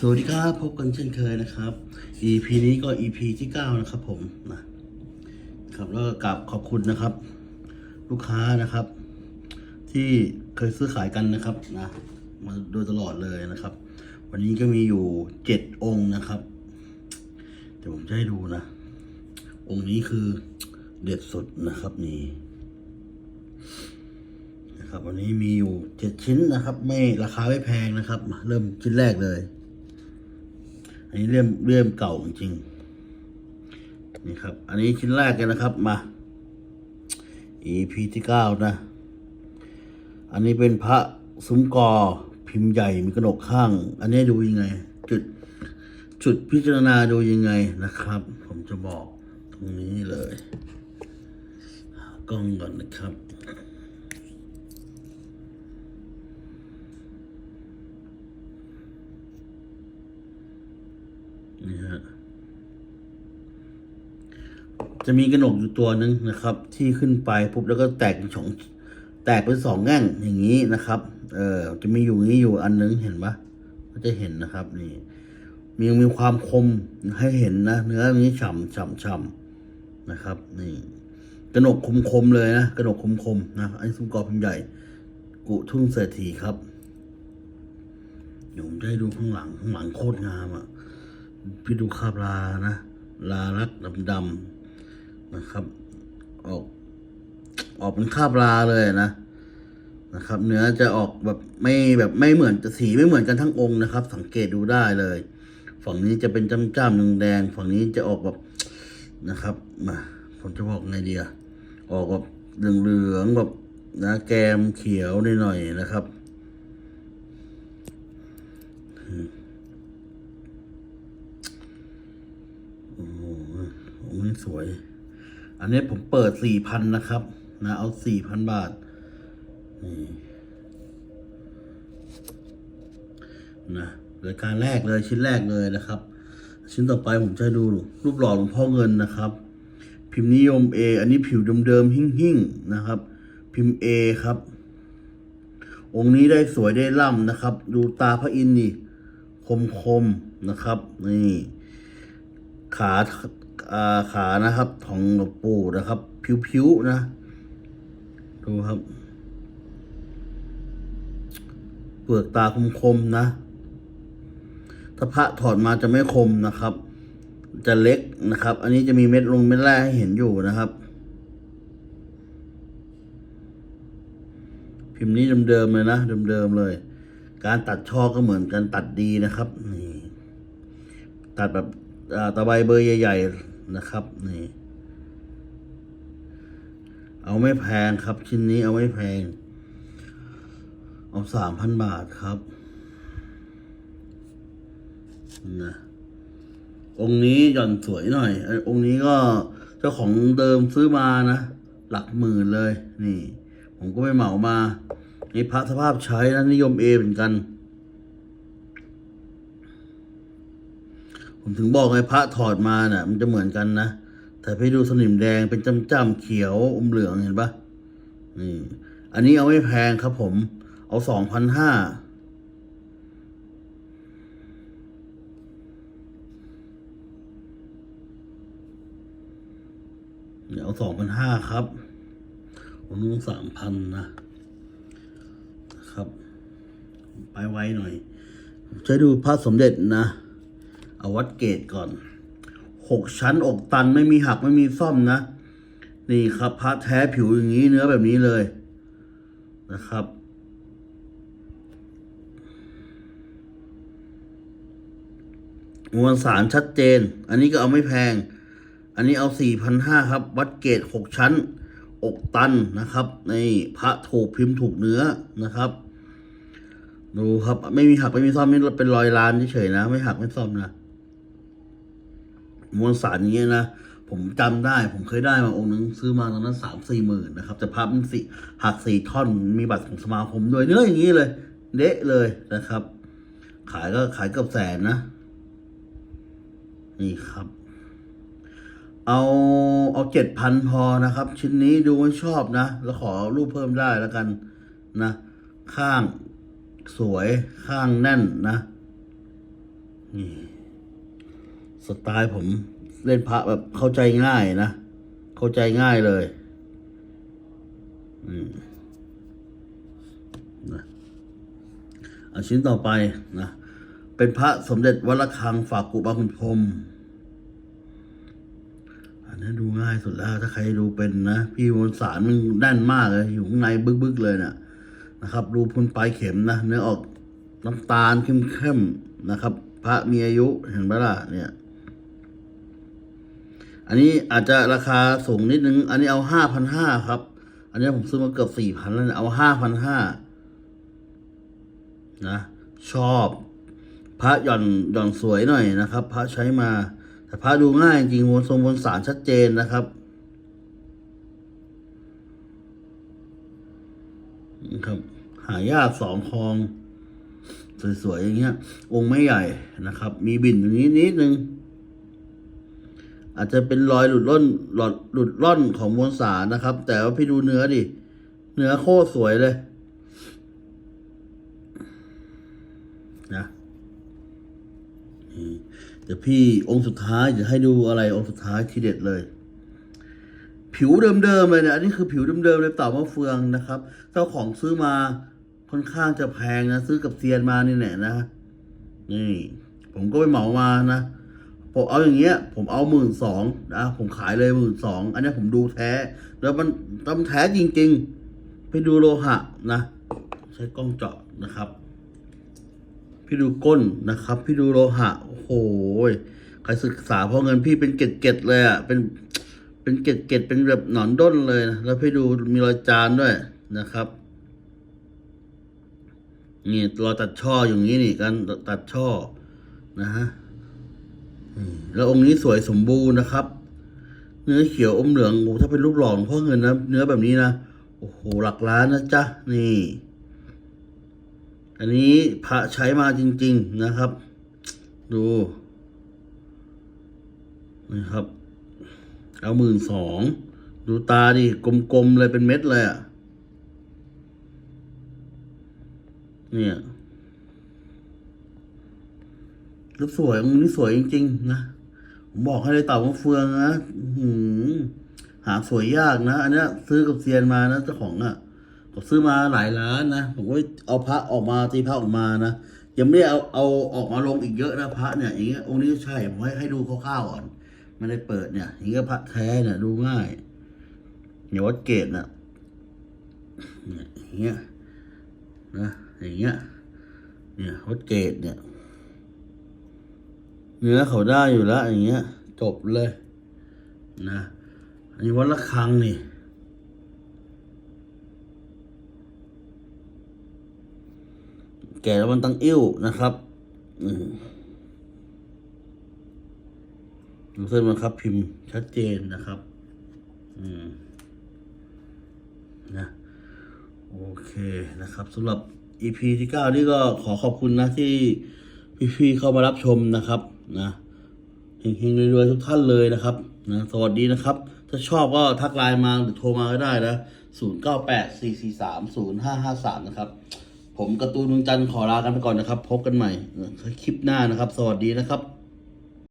สวัสดีครับพบกันเช่นเคยนะครับ EP นี้ก็ EP ที่เก้านะครับผมนะครับแล้วก็กราบขอบคุณนะครับ ลูกค้านะครับ ที่เคยซื้อขายกันนะครับนะมาโดยตลอดเลยนะครับ วันนี้ก็มีอยู่เจ็ดองค์นะครับเดี๋ยวผมจะให้ดูนะ องค์นี้คือเด็ดสุดนะครับนี่นะครับวันนี้มีอยู่เจ็ดชิ้นนะครับ ไม่ราคาไม่แพงนะครับ เริ่มชิ้นแรกเลย อันนี้เริ่มเริ่มเก่าจริงๆนี่ครับ อันนี้ชิ้นแรกกันนะครับมา EP ที่เก้านะ อันนี้เป็นพระซุ้มกอพิมพ์ใหญ่มีกระหนกข้าง อันนี้ดูยังไง จุดจุดพิจารณาดูยังไงนะครับ ผมจะบอกตรงนี้เลยกล้องก่อนนะครับ นี่ฮะจะมีกระหนกอยู่ตัวหนึ่งนะครับ ที่ขึ้นไปปุ๊บแล้วก็แตกเป็นสองแตกเป็นสองแง่งอย่างนี้นะครับ เออจะมีอยู่นี้อยู่อันนึงเห็นปะก็จะเห็นนะครับ นี่มีมีความคมให้เห็นนะเนื้อนี้ฉ่ำฉ่ำฉ่ำนะครับ นี่กระหนกคมคมเลยนะกระหนกคมคมนะอันนี้ซุ้มกอพิมพ์ใหญ่ กุทุ่งเศรษฐีครับเดี๋ยวผมจะให้ดูข้างหลังข้างหลังโคตรงามอะ พี่ดูคราบลานะ ลาลักดำดำๆนะครับ ออก ออกเป็นคราบลาเลยนะนะครับ เนื้อจะออกแบบไม่แบบไม่เหมือนสีไม่เหมือนกันทั้งองค์นะครับ สังเกตดูได้เลย ฝั่งนี้จะเป็นจ้ำจ้ำหนึ่งแดง ฝั่งนี้จะออกแบบนะครับมาผมจะบอกไงเดีอะออกแบบเหลืองๆแบบนะแกมเขียวหน่อยๆนะครับ โอ้โห โอ้สวย อันนี้ผมเปิดสี่พันนะครับ นะ เอาสี่พันบาท นี่นะรายการแรกเลยชิ้นแรกเลยนะครับ ชิ้นต่อไปผมจะดู รูปหล่อหลวงพ่อเงินนะครับ พิมพ์นิยม A อันนี้ผิวเดิมๆหิ่งๆนะครับ พิมพ์ A ครับ องค์นี้ได้สวยได้ล่ำนะครับ ดูตาพระอินทร์นี่คมๆนะครับ นี่ ขา ขานะครับของหลวงปู่นะครับ ผิวๆนะ ดูครับเปลือกตาคมๆนะ ถ้าพระถอดมาจะไม่คมนะครับ จะเล็กนะครับ อันนี้จะมีเม็ดลงเม็ดแร่ให้เห็นอยู่นะครับ พิมพ์นี้เดิมๆเลยนะเดิมๆเลย การตัดช่อก็เหมือนกันตัดดีนะครับนี่ตัดแบบตะไบเบอร์ใหญ่ ๆ นะครับนี่เอาไม่แพงครับ ชิ้นนี้เอาไม่แพง เอาสามพันบาทครับนะองค์นี้หย่อนสวยหน่อยอองค์นี้ก็เจ้าของเดิมซื้อมานะ หลักหมื่นเลย นี่ ผมก็ไปเหมามานี่พระสภาพใช้นะนิยมเอเหมือนกัน ผมถึงบอกไงพระถอดมาเนี่ยมันจะเหมือนกันนะแต่พี่ดูสนิมแดงเป็นจ้ำๆเขียวอมเหลืองเห็นปะนี่ อันนี้เอาไม่แพงครับผม เอาสองพันห้าเดี๋ยวสองพันห้าครับ ผมต้องสามพันนะ ครับ ไปไวหน่อย จะดูพระสมเด็จนะ เอาวัดเกตก่อนหกชั้นอกตันไม่มีหักไม่มีซ่อมนะ นี่ครับพระแท้ผิวอย่างนี้เนื้อแบบนี้เลยนะครับ มวลสารชัดเจน อันนี้ก็เอาไม่แพง อันนี้เอาสี่พันห้าครับ วัดเกตหกชั้น อกตันนะครับในพระถูกพิมพ์ถูกเนื้อนะครับ ดูครับ ไม่มีหักไม่มีซ่อมนี่เป็นรอยลานเฉยๆนะ ไม่หักไม่ซ่อมนะ มวลสารอย่างเงี้ยนะ ผมจำได้ผมเคยได้มาองค์นึงซื้อมาตอนนั้นสามสี่หมื่นนะครับแต่พับมันสี่หักสี่ท่อนมีบัตรของสมาคมด้วยเนื้ออย่างนี้เลยเดะเลยนะครับ ขายก็ขายเกือบแสนนะ นี่ครับ เอาเอาเจ็ดพันพอนะครับ ชิ้นนี้ดูไม่ชอบนะ แล้วขอรูปเพิ่มได้แล้วกันนะ ข้างสวยข้างแน่นนะ นี่ สไตล์ผมเล่นพระแบบเข้าใจง่ายนะ เข้าใจง่ายเลยอืมนะเอชิ้นต่อไปนะ เป็นพระสมเด็จวัดระฆังฝากกุบาคุณพรมอันนี้ดูง่ายสุดแล้ว ถ้าใครดูเป็นนะ พี่มวลสารมันแน่นมากเลย อยู่ข้างในบึกๆเลยนะนะครับ รูพุนปลายเข็มนะ เนื้อออกน้ำตาลเข้มๆนะครับ พระมีอายุเห็นไหมล่ะเนี่ย อันนี้อาจจะราคาสูงนิดนึง อันนี้เอาห้าพันห้าครับ อันนี้ผมซื้อมาเกือบสี่พันแล้วเนี่ยเอาห้าพันห้านะชอบ พระหย่อนหย่อนสวยหน่อยนะครับ พระใช้มา แต่พระดูง่ายจริงวนทรงวนสารชัดเจนนะครับนะครับ หายากสองคอง สวยๆอย่างเงี้ย องค์ไม่ใหญ่นะครับ มีบินตรงนี้นิดนึง อาจจะเป็นรอยหลุดล่อนหลอดหลุดล่อนของมวลสารนะครับ แต่ว่าพี่ดูเนื้อดิ เนื้อโคตรสวยเลยนะเดี๋ยวพี่องค์สุดท้ายจะให้ดูอะไรองค์สุดท้ายที่เด็ดเลย ผิวเดิมๆเลยนี่ยอันนี้คือผิวเดิมๆเลยเต่ามะเฟืองนะครับ เจ้าของซื้อมาค่อนข้างจะแพงนะ ซื้อกับเซียนมานี่แหละนะนี่ ผมก็ไปเหมามานะ ผมเอาอย่างเงี้ย ผมเอาหมื่นสองนะผมขายเลยหมื่นสองอันนี้ผมดูแท้ แล้วมันต้องแท้จริง ๆ ไปดูโลหะนะ ใช้กล้องเจาะนะครับ พี่ดูก้นนะครับ พี่ดูโลหะโอ้โหใครศึกษาเพราะเงินพี่เป็นเกล็ดๆเลยอะเป็นเป็นเกล็ดๆเป็นแบบหนอนด้นเลยนะแล้วพี่ดูมีรอยจานด้วยนะครับนี่รอตัดช่ออย่างนี้นี่การตัดช่อนะฮะ แล้วองค์นี้สวยสมบูรณ์นะครับ เนื้อเขียวอมเหลืองโอ้โหถ้าเป็นรูปหล่อหลวงพ่อเงินนะเนื้อแบบนี้นะโอ้โหหลักล้านนะจ๊ะนี่ อันนี้พระใช้มาจริง ๆนะครับ ดูนะครับ เอาหมื่นสองดูตาดิกลมๆเลยเป็นเม็ดเลยอะ่ะเนี่ย แล้วสวยองค์นี้สวยจริง ๆ นะผมบอกให้เลยเต่ามะเฟืองนะหือหาสวยยากนะ อันนี้ซื้อกับเซียนมานะเจ้าของอะ่ะผมซื้อมาหลายล้านนะผมก็เอาพระออกมาตีพระออกมานะยังไม่ได้เอาเอาออกมาลงอีกเยอะนะพระเนี่ยอย่างเงี้ยองค์นี้ใช่ผมให้ให้ดูคร่าวๆก่อนไม่ได้เปิดเนี่ยอย่างเงี้ยพระแท้เนี่ยดูง่ายอย่าวัดเกตนะเนี่ยอย่างเงี้ยนะอย่างเงี้ยเนี่ยวัดเกตเนี่ย เนื้อเขาได้อยู่แล้วอย่างเงี้ย จบเลยนะอันนี้วัดละครังนี่แก่แล้วมันตั้งอิ่วนะครับอืมดูเส้นมันครับ พิมพ์ชัดเจนนะครับ อืมนะโอเคนะครับสำหรับ EP ที่ 9 นี่ก็ขอขอบคุณนะที่ พี่ๆเข้ามารับชมนะครับนะเฮงๆรวยๆทุกท่านเลยนะครับนะสวัสดีนะครับ ถ้าชอบก็ทักไลน์มาหรือโทรมาก็ได้นะ0 9 8 4 4 3 0 5 5 3 นะครับ ผมกระตูนดวงจันทร์ขอลากันไปก่อนนะครับ พบกันใหม่คลิปหน้านะครับ สวัสดีนะครับ